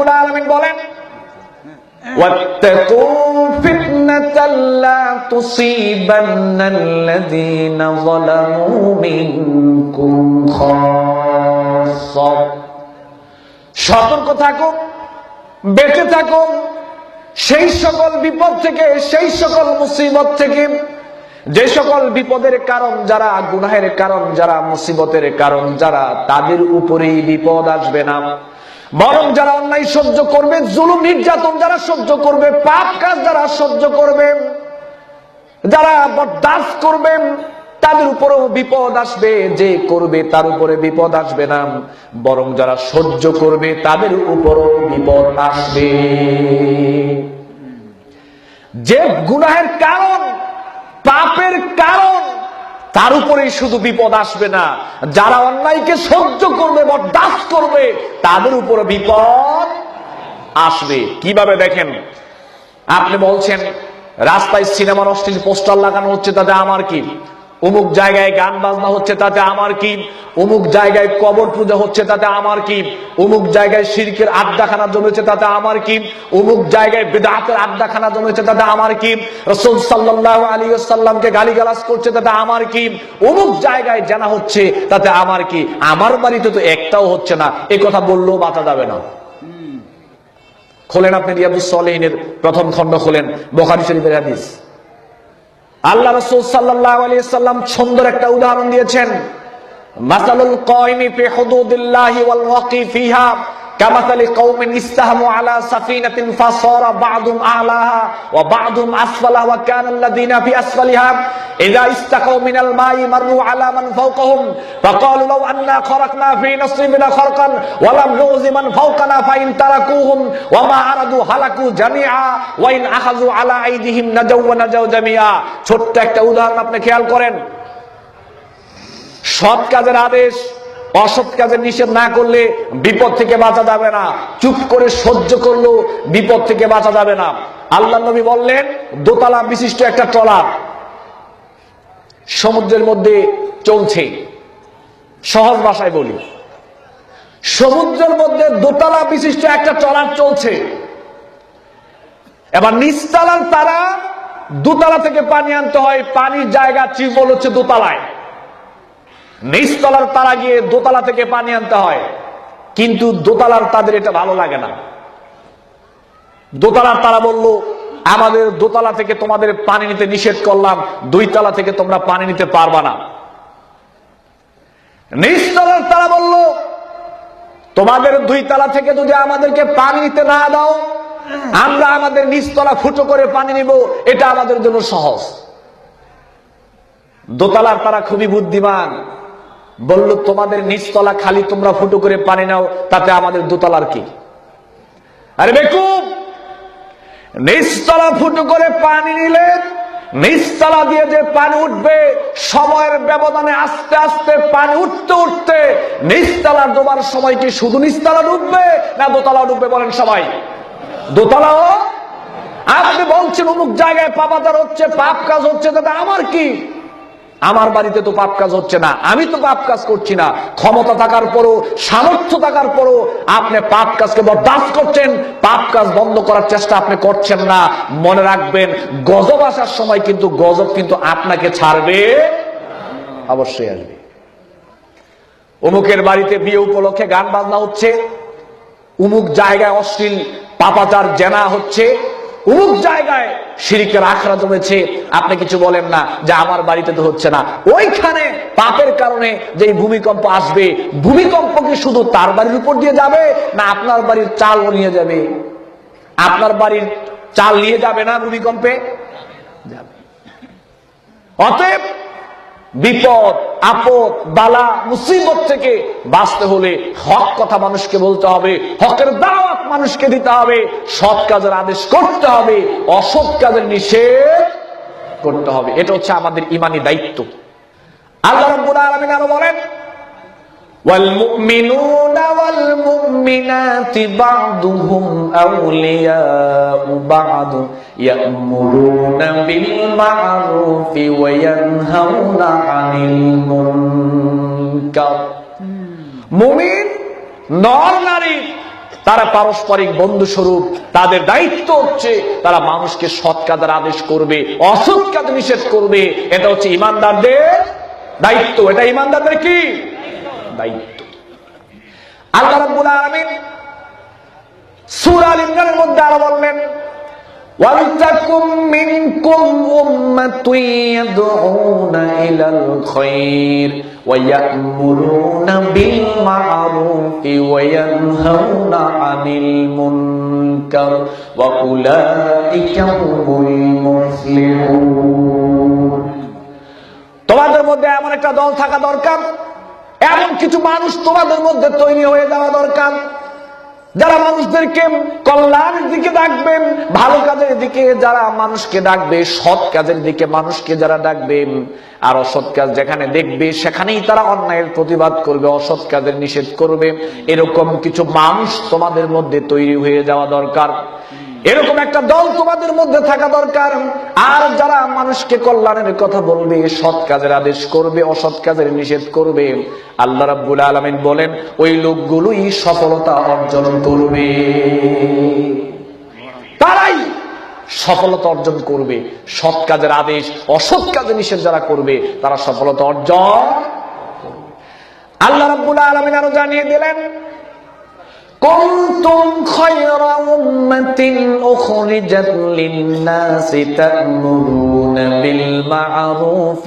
রাব্বুল আলামিন বলেন واتقوا فتنة لا تصيبن الذين ظلموا منكم خاصة সতর্ক থাকো বেঁচে থাকো সেই সকল বিপদ থেকে সেই সকল মুসিবত থেকে যে সকল বিপদের কারণ যারা গুনাহের কারণ যারা মুসিবতের কারণ যারা তাদের উপরেই বিপদ আসবে না বরং যারা অন্যায় সহ্য করবে, জুলুম নির্যাতন যারা সহ্য করবে, পাপ কাজ যারা সহ্য করবে, যারা বরদাস করবেন তাদের উপরেও বিপদ আসবে, যে করবে তার উপরে বিপদ আসবে না। বরং যারা সহ্য করবে, তাদের উপরও বিপদ আসবে। যে গুনাহের কারণ, পাপের কারণ তার উপরেই শুধু বিপদ আসবে না। যারা অন্যায়কে সহ্য করবে বরদাস করবে, তাদের উপরে বিপদ আসবে। কীভাবে দেখেন? আপনি বলছেন, রাস্তায় সিনেমার অশ্লীল পোস্টার লাগানো হচ্ছে, তাতে আমার কি? অমুক জায়গায় গান বাজনা হচ্ছে তাতে আমার কি? অমুক জায়গায় কবর পূজা হচ্ছে তাতে আমার কি? অমুক জায়গায় শিরকের আড্ডাখানা জমেছে তাতে আমার কি? অমুক জায়গায় বেদাতের আড্ডাখানা জমেছে তাতে আমার কি? রসুল সাল্লাহ আলী সাল্লামকে গালিগালাজ করছে তাতে আমার কি? অমুক জায়গায় জানা হচ্ছে তাতে আমার কি? আমার বাড়িতে তো একটাও হচ্ছে না এ কথা বললেও বাঁচা যাবে না। খোলেন আপনি রিয়াদুস সলেহিনের প্রথম খণ্ড খোলেন বোখারি শরীফের হাদিস। আল্লাহ রসুল সাল্লাম সুন্দর একটা উদাহরণ দিয়েছেন মাসালুল কয়মি ফি كمثل قوم استهموا على سفينة فصار بعضهم أعلاها وبعضهم أسفلها وكان الذين في أسفلها إذا استقوا من الماء مروا على من فوقهم فقالوا لو أنا خرقنا في نصيبنا خرقا ولم نؤذ من فوقنا فإن تركوهم وما أرادوا هلكوا جميعا وإن أخذوا على أيديهم نجوا ونجوا جميعا ছোট্ট একটা উদাহরণ আপনি খেয়াল করেন সৎ কাজের আদেশ অসৎ কাজে নিষেধ না করলে বিপদ থেকে বাঁচা যাবে না। চুপ করে সহ্য করলেও বিপদ থেকে বাঁচা যাবে না। আল্লাহ নবী বললেন, দোতলা বিশিষ্ট একটা ট্রলার সমুদ্রের মধ্যে চলছে। সহজ ভাষায় বলি। সমুদ্রের মধ্যে দোতলা বিশিষ্ট একটা ট্রলার চলছে। এবার নিচতলার তারা দোতলা থেকে পানি আনতে হয়। পানির জায়গা চিপল হচ্ছে দোতলায়। নিচতলার তারা গিয়ে দোতলা থেকে পানি আনতে হয়। কিন্তু দোতলার তাদের এটা ভালো লাগে না। দোতলার তারা বলল, আমাদের দোতলা থেকে তোমাদের পানি নিতে নিষেধ করলাম, দুই তলা থেকে তোমরা পানি নিতে পারবা না। নিচতলার তারা বলল, তোমাদের দুই তলা থেকে যদি আমাদেরকে পানি নিতে না দাও, আমরা আমাদের নিচতলা ফুটো করে পানি নিব, এটা আমাদের জন্য সহজ। দোতলার তারা খুবই বুদ্ধিমান। বলল, তোমাদের নিচতলা খালি তোমরা ফুটো করে পানি নাও, তাতে আমাদের দোতলার কি? আরে বেকুব নিচতলা ফুটো করে পানি নিলে নিচতলা দিয়ে যে পানি উঠবে, সময়ের ব্যবধানে আস্তে আস্তে পানি উঠতে উঠতে নিচতলা ডোবার সময় কি শুধু নিচতলা ডুববে, না দোতলা ডুববে বলেন সবাই? দোতলাও? আপনি বলছেন অমুক জায়গায় পাপাতার হচ্ছে, পাপ কাজ হচ্ছে, তাতে আমার কি? আমার বাড়িতে তো পাপ কাজ হচ্ছে না, আমি তো পাপ কাজ করছি না। ক্ষমতা থাকার পরও, সামর্থ্য থাকার পরও আপনি পাপ কাজকে বরদাস্ত করছেন, পাপ কাজ বন্ধ করার চেষ্টা আপনি করছেন না। মনে রাখবেন, গজব আসার সময় কিন্তু গজব কিন্তু আপনাকে ছাড়বে, অবশ্যই আসবে। অমুকের বাড়িতে বিয়ে উপলক্ষে গান বাজনা হচ্ছে, উমুক জায়গায় অশ্লীল পাপাচার জেনা হচ্ছে অমুক জায়গায় সিরিকের আখড়া জমেছে। আপনি কিছু বলেন না যে আমার বাড়িতে তো হচ্ছে না। ওইখানে পাপের কারণে যে ভূমিকম্প আসবে ভূমিকম্প কি শুধু তার বাড়ির উপর দিয়ে যাবে না আপনার বাড়ির চালও নিয়ে যাবে? আপনার বাড়ির চাল নিয়ে যাবে না ভূমিকম্পে? যাবে। অতএব বিপদ, আপদ, বালা, মুসিবত থেকে বাঁচতে হলে হক কথা মানুষকে বলতে হবে, হকের দাওয়াত মানুষকে দিতে হবে, সৎ কাজের আদেশ করতে হবে, অসৎ কাজের নিষেধ করতে হবে। এটা হচ্ছে আমাদের ইমানি দায়িত্ব। আল্লাহ রব্বুল আলমিন আরও বলেন والمؤمنات بعضهم أولياء بعض يأمرون بالمعروف وينهون عن المنكر মুমিন নর নারী তারা পারস্পরিক বন্ধু স্বরূপ তাদের দায়িত্ব হচ্ছে তারা মানুষকে সৎ কাজের আদেশ করবে অসৎ কাজ নিষেধ করবে এটা হচ্ছে ইমানদারদের দায়িত্ব এটা ইমানদারদের কি দায়িত্ব আল্লাহ রাব্বুল আলামিন সূরা আল ইমরানের মধ্যে আরও বললেন, ওয়ালতাকুম মিনকুম উম্মাতুন ইয়াদউনা ইলাল খায়র ওয়া ইয়া'মুরুনা বিল মা'রুফি ওয়া ইয়ানহাউনা আনিল মুনকার ওয়া উলাইকা হুমুল মুফলিহুন. তোমাদের মধ্যে এমন একটা দল থাকা দরকার এমন কিছু মানুষ তোমাদের মধ্যে তৈরি হয়ে যাওয়া দরকার। যারা মানুষদেরকে কল্যাণের দিকে ডাকবেন, ভালো কাজের দিকে যারা মানুষকে ডাকবে, সৎ কাজের দিকে মানুষকে যারা ডাকবে আর অসৎ কাজ যেখানে দেখবে, সেখানেই তারা অন্যায়ের প্রতিবাদ করবে, অসৎ কাজের নিষেধ করবে। এরকম কিছু মানুষ তোমাদের মধ্যে তৈরি হয়ে যাওয়া দরকার। এরকম একটা দল তোমাদের মধ্যে থাকা দরকার। আর যারা মানুষকে কল্যাণের কথা বলবে, সৎ কাজের আদেশ করবে, অসৎ কাজের নিষেধ করবে, আল্লাহ রাব্বুল আলামিন বলেন, ওই লোকগুলোই সফলতা অর্জন করবে। তারাই সফলতা অর্জন করবে সৎ কাজের আদেশ অসৎ কাজের নিষেধ যারা করবে তারা সফলতা অর্জন করবে। আল্লাহ রাব্বুল আলামিন আরো জানিয়ে দিলেন كنتم خير أمة أخرجت للناس تأمرون بالمعروف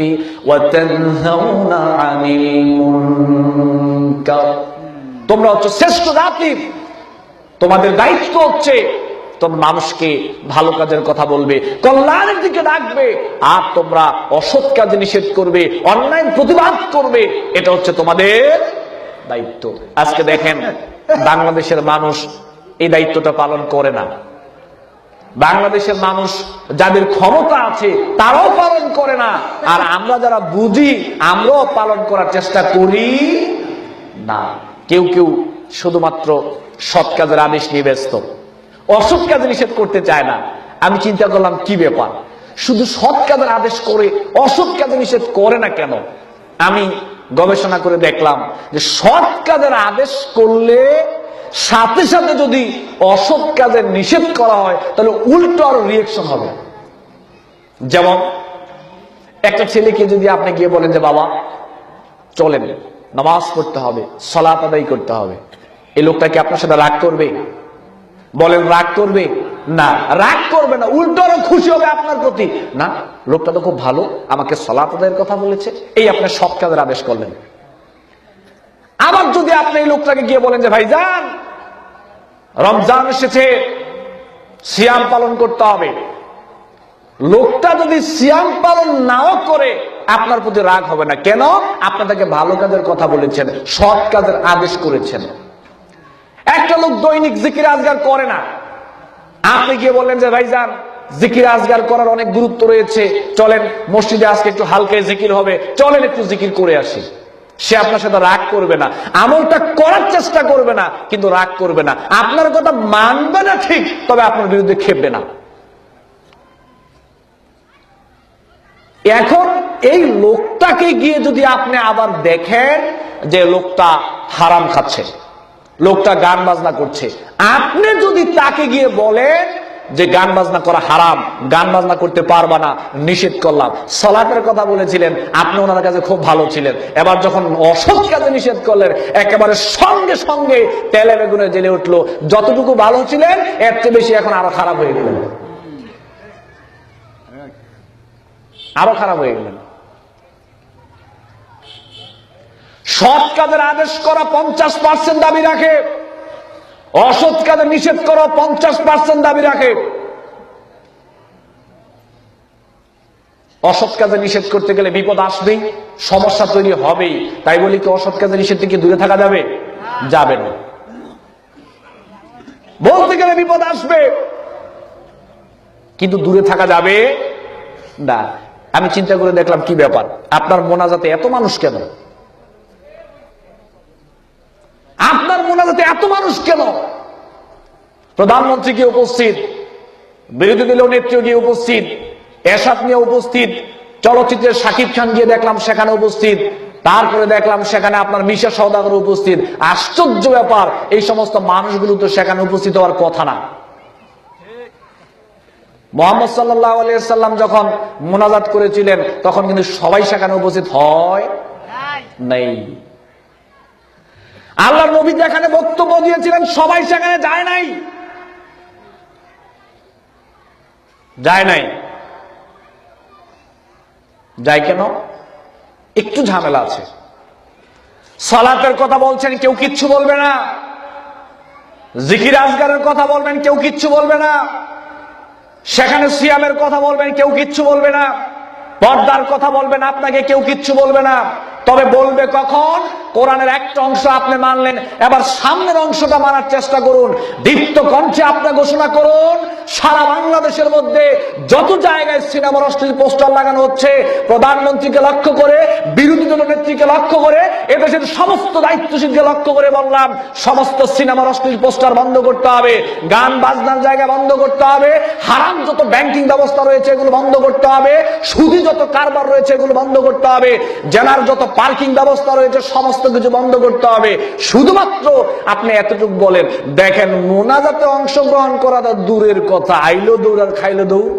وتنهون عن المنكر তোমরা হচ্ছে শ্রেষ্ঠ জাতি তোমাদের দায়িত্ব হচ্ছে তোমরা মানুষকে ভালো কাজের কথা বলবে, কল্যাণের দিকে ডাকবে, আর তোমরা অসৎ কাজে নিষেধ করবে, অন্যায় প্রতিবাদ করবে, এটা হচ্ছে তোমাদের দায়িত্ব। আজকে দেখেন, বাংলাদেশের মানুষ এই দায়িত্বটা পালন করে না। বাংলাদেশের মানুষ যাদের ক্ষমতা আছে, তারাও পালন করে না। আর আমরা যারা বুঝি, আমরাও পালন করার চেষ্টা করি না। কেউ কেউ শুধুমাত্র সৎ কাজের আদেশ নিয়ে ব্যস্ত। অসৎ কাজে নিষেধ করতে চায় না। আমি চিন্তা করলাম, কি ব্যাপার? শুধু সৎ কাজের আদেশ করে অসৎ কাজে নিষেধ করে না কেন? আমি গবেষণা করে দেখলাম যে সৎ কাজের আদেশ করলে সাথে সাথে যদি অসৎ কাজের নিষেধ করা হয়, তাহলে উল্টো আরও রিয়েকশন হবে। যেমন, একটা ছেলেকে যদি আপনি গিয়ে বলেন যে, বাবা, চলেন, নামাজ পড়তে হবে, সলাত আদায় করতে হবে। এই লোকটা কি আপনার সাথে রাগ করবে? বলেন, রাগ করবে? না, রাগ করবে না, উল্টো আরও খুশি হবে আপনার প্রতি। না, লোকটা তো খুব ভালো, আমাকে সলাত আদায়ের কথা বলেছে, এই আপনার সৎ কাজের আদেশ করলেন। আবার যদি আপনি এই লোকটাকে গিয়ে বলেন যে, ভাই যান, রমজান এসেছে, সিয়াম পালন করতে হবে। লোকটা যদি সিয়াম পালন নাও করে, আপনার প্রতি রাগ হবে না। কেন? আপনাদেরকে ভালো কাজের কথা বলেছেন, সৎ কাজের আদেশ করেছেন। একটা লোক দৈনিক জিকির আজগার করে না। আপনি গিয়ে বললেন যে, ভাইজান, জিকির আজগার করার অনেক গুরুত্ব রয়েছে। চলেন, মসজিদে আজকে একটু হালকায় জিকির হবে। চলেন একটু জিকির করে আসি। সে আপনার সাথে রাগ করবে না। আমলটা করার চেষ্টা করবে না, কিন্তু রাগ করবে না। আপনার কথা মানবে না ঠিক, তবে আপনার বিরুদ্ধে খেপবে না। এখন এই লোকটাকে গিয়ে যদি আপনি আবার দেখেন যে লোকটা হারাম খাচ্ছে। লোকটা গান বাজনা করছে। আপনি যদি তাকে গিয়ে বলেন যে গান বাজনা করা হারাম, গান বাজনা করতে পারবা না, নিষেধ করলাম। সলাটের কথা বলেছিলেন, আপনি ওনার কাছে খুব ভালো ছিলেন। এবার যখন অসৎ কাজে নিষেধ করলেন, একেবারে সঙ্গে সঙ্গে তেলে বেগুনে জেলে উঠল। যতটুকু ভালো ছিলেন, এর চেয়ে বেশি এখন আরও খারাপ হয়ে গেলেন। আরও খারাপ হয়ে গেলেন। সৎ কাজের আদেশ করা, পঞ্চাশ পার্সেন্ট দাবি রাখে। অসৎ কাজে নিষেধ করা, পঞ্চাশ পার্সেন্ট দাবি রাখে। অসৎ কাজে নিষেধ করতে গেলে বিপদ আসবেই, সমস্যা তৈরি হবেই। তাই বলি কি, অসৎ কাজে নিষেধ থেকে দূরে থাকা যাবে? যাবে না। বলতে গেলে বিপদ আসবে। কিন্তু দূরে থাকা যাবে না। আমি চিন্তা করে দেখলাম কি ব্যাপার। আপনার মোনাজাতে এত মানুষ কেন? আপনার মোনাজাতে এত মানুষ কেন? প্রধানমন্ত্রী গিয়ে উপস্থিত বিরোধী দলীয় নেত্রী গিয়ে উপস্থিত এরশাদ নিয়ে উপস্থিত চলচ্চিত্রের সাকিব খান গিয়ে দেখলাম সেখানে উপস্থিত তারপরে দেখলাম সেখানে আপনার মিশা সৌদাগর উপস্থিত। আশ্চর্য ব্যাপার এই সমস্ত মানুষগুলো তো সেখানে উপস্থিত হওয়ার কথা না। মোহাম্মদ সাল্লাহ আলিয়াল্লাম যখন মোনাজাত করেছিলেন তখন কিন্তু সবাই সেখানে উপস্থিত হয় নেই। আল্লাহর নবী যেখানে বক্তব্য দিয়েছিলেন, সবাই সেখানে যায় নাই। যায় নাই। যায় কেন? একটু ঝামেলা আছে। সলাতের কথা বলছেন, কেউ কিচ্ছু বলবে না। জিকির আজগারের কথা বলবেন, কেউ কিচ্ছু বলবে না। সেখানে সিয়ামের কথা বলবেন, কেউ কিচ্ছু বলবে না। পর্দার কথা বলবেন, আপনাকে কেউ কিচ্ছু বলবে না। তবে বলবে কখন? কোরআনের একটা অংশ আপনি মানলেন, এবার সামনের অংশটা মানার চেষ্টা করুন। দীপ্ত কণ্ঠে আপনি ঘোষণা করুন সারা বাংলাদেশের মধ্যে যত জায়গায় সিনেমার অশ্লীল পোস্টার লাগানো হচ্ছে, প্রধানমন্ত্রীকে লক্ষ্য করে, বিরোধী দল নেত্রীকে লক্ষ্য করে, এদেশের সমস্ত দায়িত্বশীলকে লক্ষ্য করে বললাম, সমস্ত সিনেমার অশ্লীল পোস্টার বন্ধ করতে হবে, গান বাজনার জায়গা বন্ধ করতে হবে, হারাম যত ব্যাংকিং ব্যবস্থা রয়েছে এগুলো বন্ধ করতে হবে, সুদি যত কারবার রয়েছে এগুলো বন্ধ করতে হবে, জেলার যত পার্কিং ব্যবস্থা রয়েছে সমস্ত কিছু বন্ধ করতে হবে। শুধুমাত্র আপনি এতটুকু বলেন, দেখেন মোনাজাতে অংশগ্রহণ করাটা দূরের কথা আইলো দৌড় আর খাইলো দৌড়।